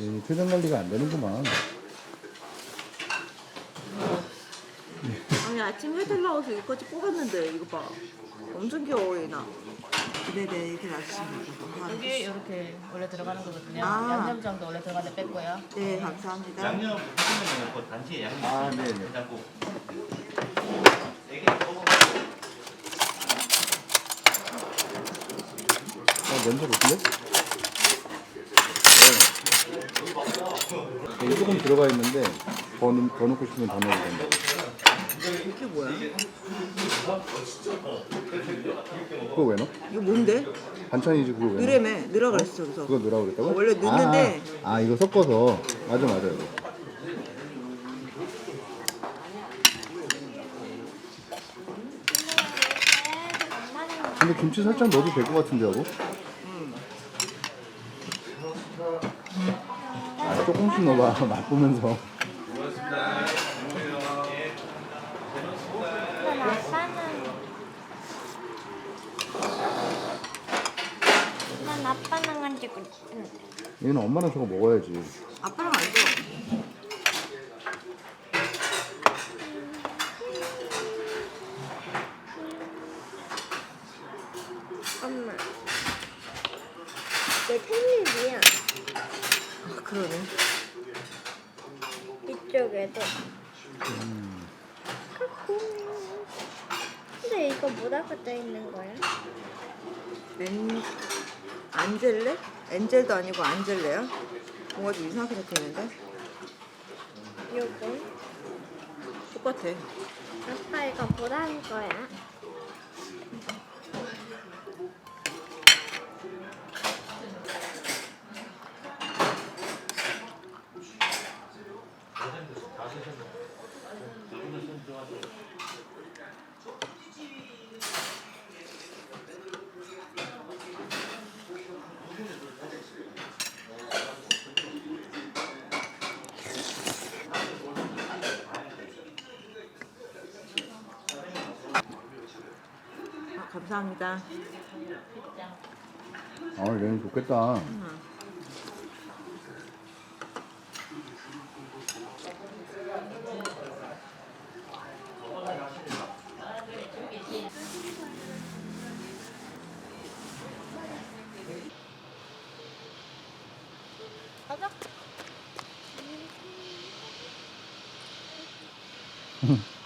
이 표정 관리가 안 되는구만. 아니 아침 해달 나와서 이거까지 뽑았는데 이거 봐 엄청 귀여워 얘나 네네 이렇게 놔주시면 여기 이렇게 원래 들어가는 거거든요. 아. 양념장도 원래 들어가는데 뺐고요. 네 감사합니다 양념 보시면 그 단지에 양념 아, 네네. 일단 꼭 세개 먹어 어, 먼저 볼래? 네. 여기 조금 들어가 있는데 더, 넣- 더 넣고 싶으면 더 넣어도 된다. 이게 뭐야? 그거 왜 넣어? 이거 뭔데? 반찬이지 그거 왜 넣어? 느레매 느라 그랬어 저기서 그거 넣으라고 그랬다고? 어, 원래 넣는데. 아, 아, 이거 섞어서 맞아 맞아 이거. 근데 김치 살짝 넣어도 될 것 같은데 하고? 아, 조금씩 넣어봐 맛보면서 그럼 아빠는 난 아빠는 가지고 있는데 얘는 엄마랑 저거 먹어야지. 아빠랑 안 줘. 엄마. 내 팬이야. 아, 그러네. 이쪽에도. 근데 이거 뭐라고 써 있는 거야? 엔 안젤레? 엔젤도 아니고 안젤레야? 뭔가 좀 이상하게 있는데 요거 똑같아 아빠 이거 뭐라는 거야? 감사합니다. 아 얘는 좋겠다. 가자